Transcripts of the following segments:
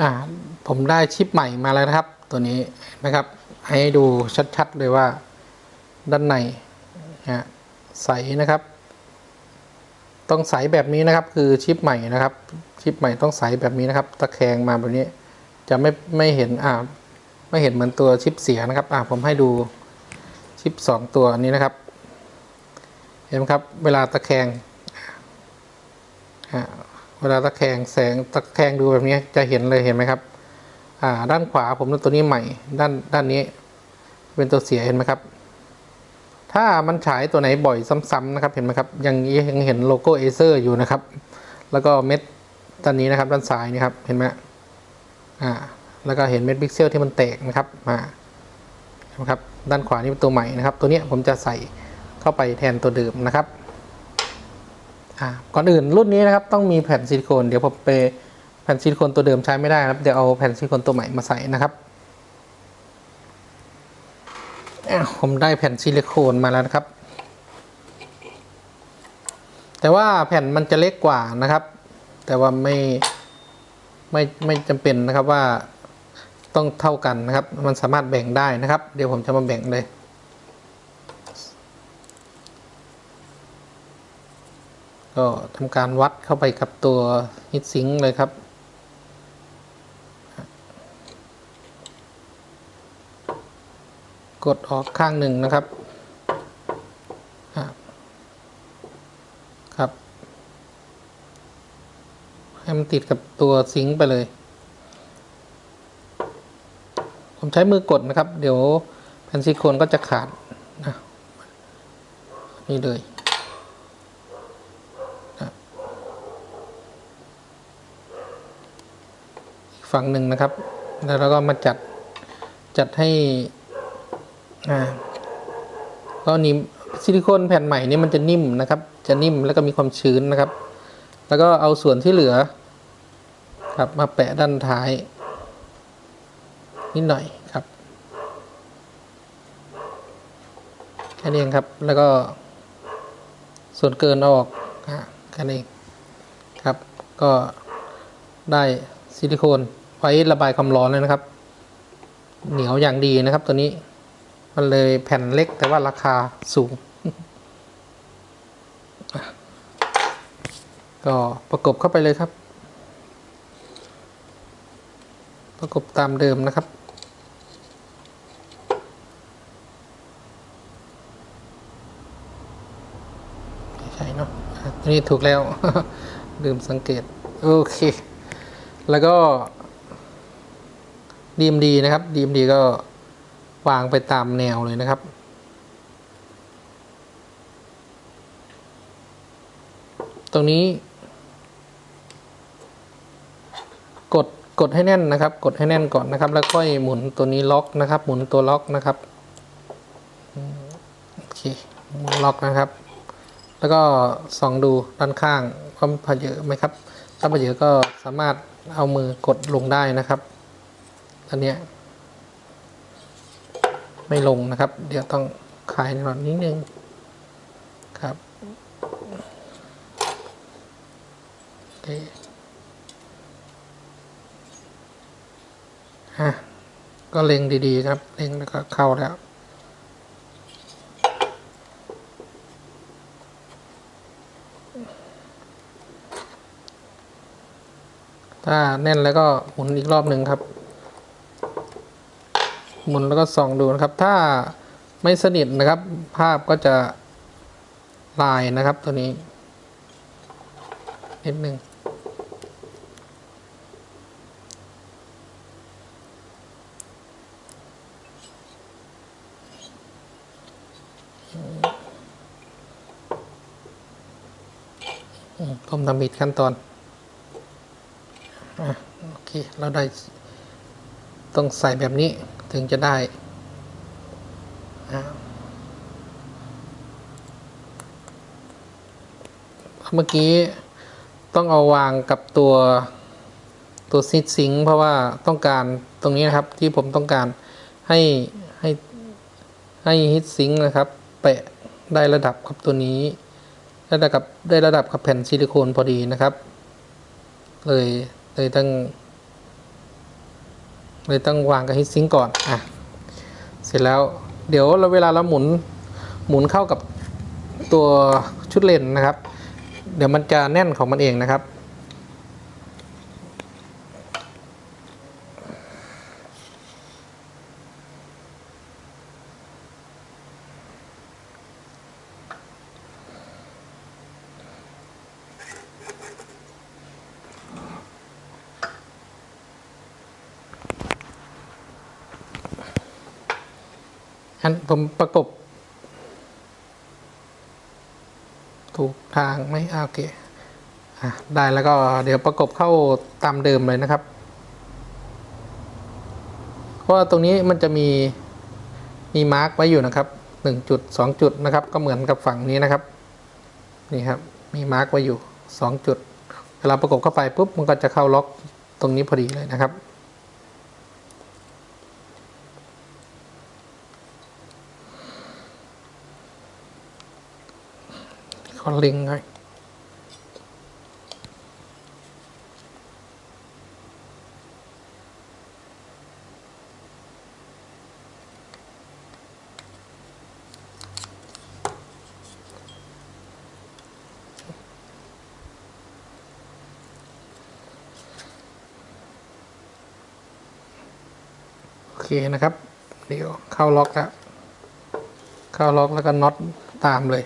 อ่าผมได้ชิปใหม่มาแล้วนะครับ ตัวนี้นะครับ ให้ดูชัดๆเลยว่าด้านในนะใสนะครับ ต้องใสแบบนี้นะครับ คือชิปใหม่นะครับ ชิปใหม่ต้องใสแบบนี้นะครับ ตะแคงมาแบบนี้จะไม่ไม่เห็นอ่าไม่เห็นเหมือนตัวชิปเสียนะครับอ่าผมให้ดูชิปสองตัวนี้นะครับ เห็นไหมครับ เวลาตะแคงอ่า วลาตะแคงแสงตะแคงดูแบบนี้จะเห็นเลยเห็นไหมครับ อ่า ด้านขวาผมตัวนี้ใหม่ ด้านด้านนี้ เป็นตัวเสียเห็นไหมครับ ถ้ามันฉายตัวไหนบ่อยซ้ำๆนะครับ เห็นไหมครับยังยังเห็นโลโก้เอเซอร์อยู่นะครับ แล้วก็เม็ดด้านนี้นะครับ ด้านซ้ายนี่ครับเห็นไหมอ่า แล้วก็เห็นเม็ดพิกเซลที่มันแตกนะครับมานไหมครับ ด้านขวานี่เป็นตัวใหม่นะครับ ตัวนี้ผมจะใส่เข้าไปแทนตัวเดิมนะครับ อ่าก่อนอื่นรุ่นนี้นะครับต้องมีแผ่นซิลิโคนเดี๋ยวผมไปแผ่นซิลิโคนตัวเดิมใช้ไม่ได้นะครับเดี๋ยวเอาแผ่นซิลิโคนตัวใหม่มาใส่นะครับอะผมได้แผ่นซิลิโคนมาแล้วนะครับ แต่ว่าแผ่นมันจะเล็กกว่านะครับ แต่ว่าไม่ไม่ไม่จำเป็นนะครับว่าต้องเท่ากันนะครับ มันสามารถแบ่งได้นะครับ เดี๋ยวผมจะมาแบ่งเลย ก็ทำการวัดเข้าไปกับตัวฮิตซิงเลยครับ กดออกข้างหนึ่งนะครับ ครับ ให้มันติดกับตัวซิงไปเลย ผมใช้มือกดนะครับ เดี๋ยวแผ่นซิลิโคนก็จะขาดนะนี่เลยนะอีก ฝั่งหนึ่งนะครับ แล้วเราก็มาจัดจัดให้อ่าก็นี้ซิลิโคนแผ่นใหม่นี่มันจะนิ่มนะครับ จะนิ่มแล้วก็มีความชื้นนะครับ แล้วก็เอาส่วนที่เหลือ ครับมาแปะด้านท้าย นิดหน่อยครับแค่นี้เองครับ แล้วก็ส่วนเกินออกอะแค่นี้ครับ ก็ได้ซิลิโคน ไว้ระบายความร้อนเลยนะครับ เหนียวอย่างดีนะครับตัวนี้ มันเลยแผ่นเล็กแต่ว่าราคาสูง ก็ประกบเข้าไปเลยครับ ประกบตามเดิมนะครับใช่เนาะนี้ถูกแล้ว ลืมสังเกต โอเค แล้วก็ DMD นะครับ DMD ก็วางไปตามแนวเลยนะครับ ตรงนี้ กดกดให้แน่นนะครับ กดให้แน่นก่อนนะครับ แล้วค่อยหมุนตัวนี้ล็อกนะครับ หมุนตัวล็อกนะครับโอเคหมุนล็อกนะครับ แล้วก็ส่องดูด้านข้างว่ามันพเยอะไหมครับถ้าพเยอะก็สามารถเอามือกดลงได้นะครับ อันเนี้ยไม่ลงนะครับ เดี๋ยวต้องคลายหน่อยนิดนึงครับโอเคฮะก็เล็งดีๆครับ เล็งแล้วก็เข้าแล้ว ถ้าแน่นแล้วก็หมุนอีกรอบหนึ่งครับ หมุนแล้วก็ส่องดูนะครับ ถ้าไม่สนิทนะครับ ภาพก็จะลายนะครับตัวนี้นิดหนึ่งอืมผมทำผิดขั้นตอนอโอเค เราได้ ต้องใส่แบบนี้ถึงจะได้ เมื่อกี้ต้องเอาวางกับตัวตัวซิดซิงเพราะว่าต้องการตรงนี้นะครับที่ผมต้องการให้ให้ให้ฮิตซิงนะครับแปะได้ระดับกับตัวนี้ได้ระดับได้ระดับกับแผ่นซิลิโคนพอดีนะครับ เลยเลยต้อง เลยต้องวางกับฮิตซิงก่อนอะเสร็จแล้วเดี๋ยวเราเวลาเราหมุนหมุนเข้ากับตัวชุดเลนนะครับ เดี๋ยวมันจะแน่นของมันเองนะครับ อันผมประกบ ถูกทางไหมอ่าโอเคอได้แล้วก็เดี๋ยวประกบเข้าตามเดิมเลยนะครับ เพราะว่าตรงนี้มันจะมีมีมาร์กไว้อยู่นะครับหนึ่งจุดสองจุดนะครับ ก็เหมือนกับฝั่งนี้นะครับ นี่ครับ มีมาร์กไว้อยู่สองจุด เวลาประกบเข้าไปปุ๊บมันก็จะเข้าล็อกตรงนี้พอดีเลยนะครับ ขอลิงก์หน่อยโอเคนะครับ เดี๋ยวเข้าล็อกแล้วเข้าล็อกแล้วก็น็อตตามเลย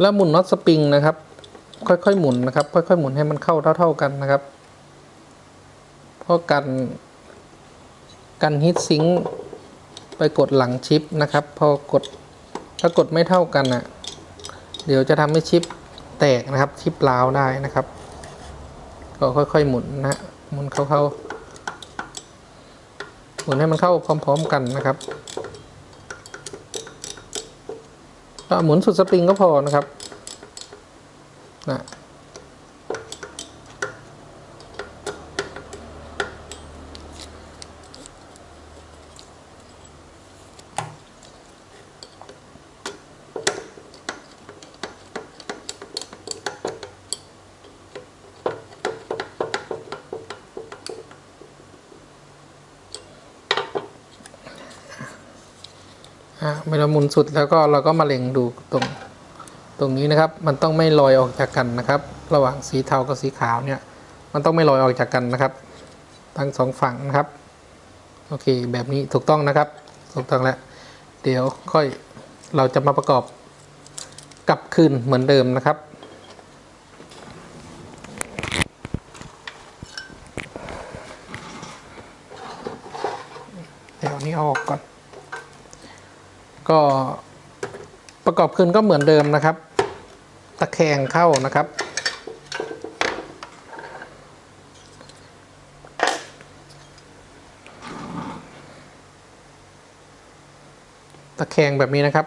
แล้วหมุนน็อตสปริงนะครับ ค่อยๆหมุนนะครับ ค่อยๆหมุนให้มันเข้าเท่า ๆกันนะครับ เพราะกันกันฮิตซิงไปกดหลังชิปนะครับ พอกดถ้ากดไม่เท่ากันอะ เดี๋ยวจะทำให้ชิปแตกนะครับ ชิปล้าวได้นะครับ ก็ค่อยๆหมุนนะหมุนเข้าๆหมุนให้มันเข้าพร้อม ๆ กันนะครับ ก็หมุนสุดสปริงก็พอนะครับนะ อะเวลาหมุนสุดแล้วก็เราก็มาเล็งดูตรงตรงนี้นะครับ มันต้องไม่ลอยออกจากกันนะครับ ระหว่างสีเทากับสีขาวเนี่ย มันต้องไม่ลอยออกจากกันนะครับ ทั้งสองฝั่งนะครับ โอเค แบบนี้ถูกต้องนะครับ ถูกต้องแล้ว เดี๋ยวค่อยเราจะมาประกอบกลับคืนเหมือนเดิมนะครับเดี๋ยวนี้ออกก่อน ก็ประกอบคืนก็เหมือนเดิมนะครับ ตะแคงเข้านะครับ ตะแคงแบบนี้นะครับ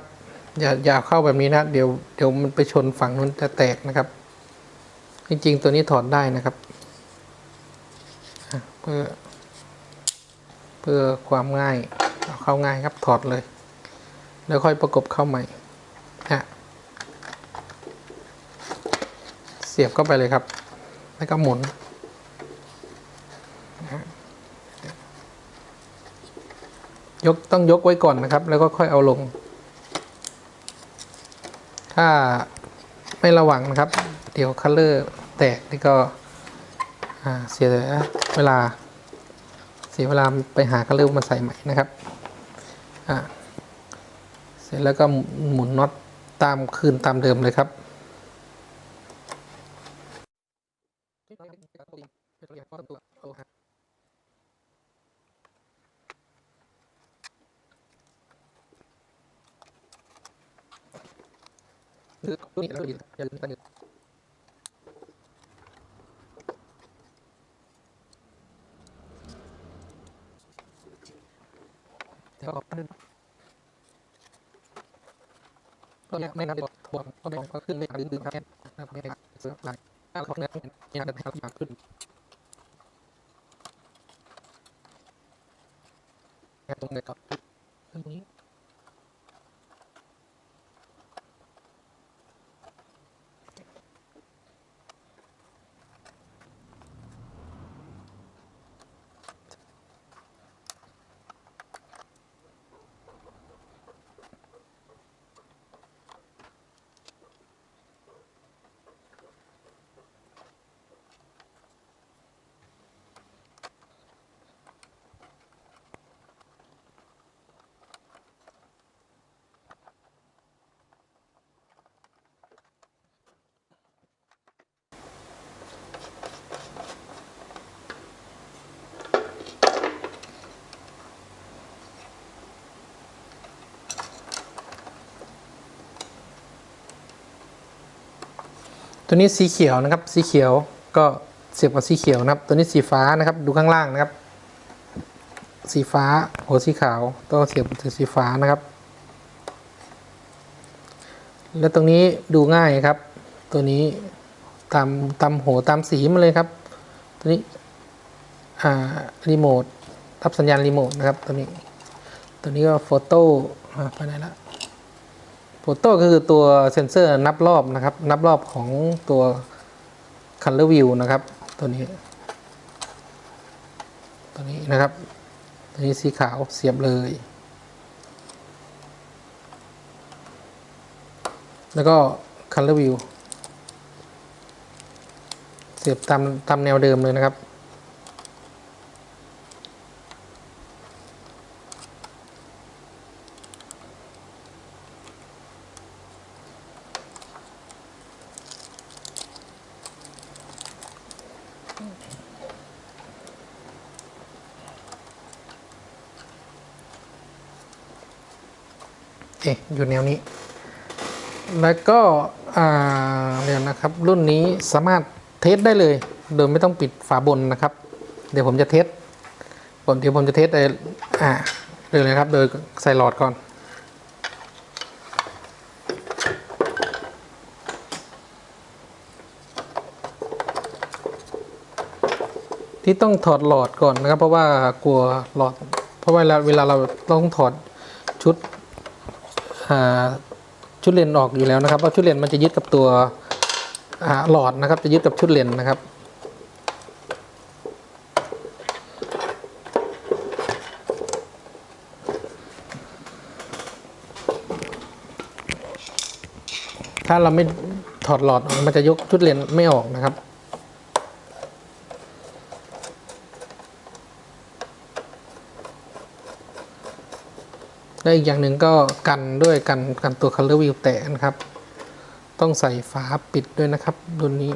อย่าอย่าเข้าแบบนี้นะ เดี๋ยวเดี๋ยวมันไปชนฝั่งนู้นจะแตกนะครับ จริงๆตัวนี้ถอดได้นะครับเพื่อเพื่อความง่ายเอาเข้าง่ายครับถอดเลย แล้วค่อยประกบเข้าใหม่ฮะเสียบเข้าไปเลยครับ แล้วก็หมุนฮะยกต้องยกไว้ก่อนนะครับ แล้วก็ค่อยเอาลง ถ้าไม่ระวังนะครับ เดี๋ยวคัลเลอร์แตกนี่ก็เสียเวลา เสียเวลาไปหาคัลเลอร์มาใส่ใหม่นะครับอ่า เสร็จแล้วก็หมุนน็อตตามคืนตามเดิมเลยครับเดี๋ยวออกตั้ง ก็เนี่ยไม่นานเดียวถ่วงก็ไม่ก็ขึ้นไม่ดึงดึงครับแค่นะครับไม่ได้เสือหลังถ้าเราเนี่ยเนี่ยเดินให้เขาอยากขึ้นตรงไหนก่อนตรงนี้ ตัวนี้สีเขียวนะครับ สีเขียวก็เสียบกับสีเขียวนะครับ ตัวนี้สีฟ้านะครับ ดูข้างล่างนะครับ สีฟ้าหัวสีขาวต้องเสียบกับสีฟ้านะครับ แล้วตรงนี้ดูง่ายครับ ตัวนี้ตามตามหัวตามสีมาเลยครับ ตัวนี้อ่ารีโมทรับสัญญาณรีโมทนะครับตัวนี้ ตัวนี้ก็โฟโต้ไปไหนละ โฟโต้ก็คือตัวเซ็นเซอร์นับรอบนะครับ นับรอบของตัว Color View นะครับ ตัวนี้ ตัวนี้นะครับ ตัวนี้สีขาวเสียบเลย แล้วก็ Color View เสียบตามตามแนวเดิมเลยนะครับ เอ๊ะอยู่แนวนี้ แล้วก็เดี๋ยวนะครับ รุ่นนี้สามารถเทสได้เลย โดยไม่ต้องปิดฝาบนนะครับ เดี๋ยวผมจะเทสก่อนเดี๋ยวผมจะเทสเลยอ่าเลยนะครับ โดยใส่หลอดก่อน ที่ต้องถอดหลอดก่อนนะครับ เพราะว่ากลัวหลอด เพราะว่าเวลาเราต้องถอดชุดอ่าชุดเลนออกอยู่แล้วนะครับเพราะชุดเลนมันจะยึดกับตัวหลอดนะครับ จะยึดกับชุดเลนนะครับถ้าเราไม่ถอดหลอดมันจะยกชุดเลนไม่ออกนะครับ และอีกอย่างหนึ่งก็กันด้วยกันกันตัว color wheel แตกนะครับ ต้องใส่ฝาปิดด้วยนะครับรุ่นนี้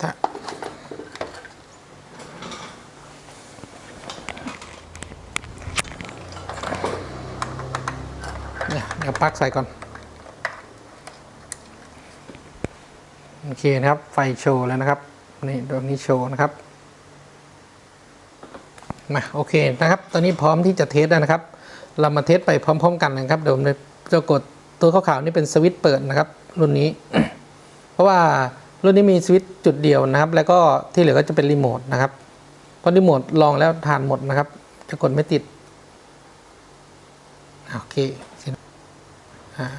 ถ้า ปลั๊กใส่ก่อน โอเคนะครับ ไฟโชว์แล้วนะครับ นี่ดวงนี้โชว์นะครับ มาโอเคนะครับ ตอนนี้พร้อมที่จะเทสแล้วนะครับ เรามาเทสไปพร้อม ๆ กันนะครับ เดี๋ยวผมจะกดตัวขาวๆนี่เป็นสวิตช์เปิดนะครับ รุ่นนี้ เพราะว่ารุ่นนี้มีสวิตช์จุดเดียวนะครับ แล้วก็ที่เหลือก็จะเป็นรีโมทนะครับ เพราะรีโมทลองแล้วทานหมดนะครับ จะกดไม่ติดโอเค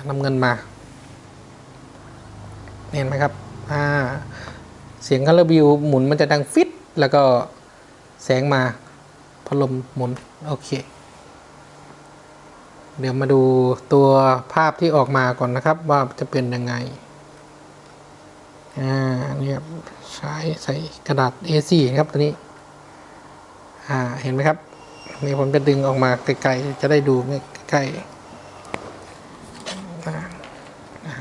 นำเงินมาเห็นไหมครับเสียงคัลเลอร์บิวหมุนมันจะดังฟิตแล้วก็แสงมาพัดลมหมุน โอเค เดี๋ยวมาดูตัวภาพที่ออกมาก่อนนะครับ ว่าจะเป็นยังไงอ่าเนี่ยใช้ใส่กระดาษ A4 นะครับตัวนี้ อ่าเห็นไหมครับนี่ผมจะดึงออกมาไกลๆจะได้ดูใกล้ๆอ่าอ่า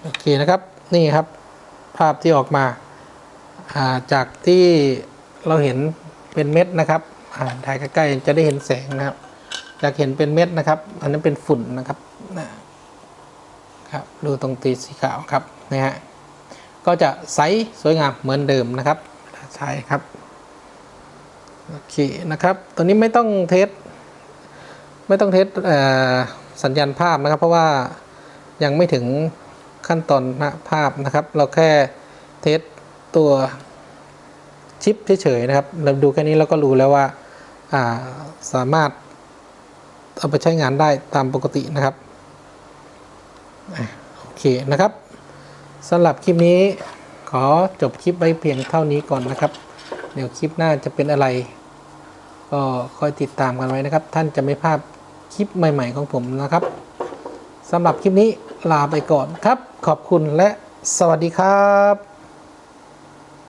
โอ เคนะครับนี่ครับภาพที่ออกมาาจากที่เราเห็นเป็นเม็ดนะครับถ่ายใกล้ๆจะได้เห็นแสงนะครับอยากเห็นเป็นเม็ดนะครับ อันนั้นเป็นฝุ่นนะครับนะครับดูตรงตีสีขาวครับนะฮะก็จะใสสวยงามเหมือนเดิมนะครับใช่ครับโอเคนะครับตัวนี้ไม่ต้องเทสไม่ต้องเทสสัญญาณภาพนะครับ เพราะว่ายังไม่ถึง ขั้นตอนหน้าภาพนะครับ เราแค่เทสตัวชิปเฉยๆนะครับ เราดูแค่นี้เราก็รู้แล้วว่าาสามารถเอาไปใช้งานได้ตามปกตินะครับโอเคนะครับสำหรับคลิปนี้ขอจบคลิปไว้เพียงเท่านี้ก่อนนะครับ เดี๋ยวคลิปหน้าจะเป็นอะไร ก็คอยติดตามกันไว้นะครับ ท่านจะไม่พลาดคลิปใหม่ ๆ ของผมนะครับสำหรับคลิปนี้ลาไปก่อนครับ ขอบคุณและสวัสดีครับ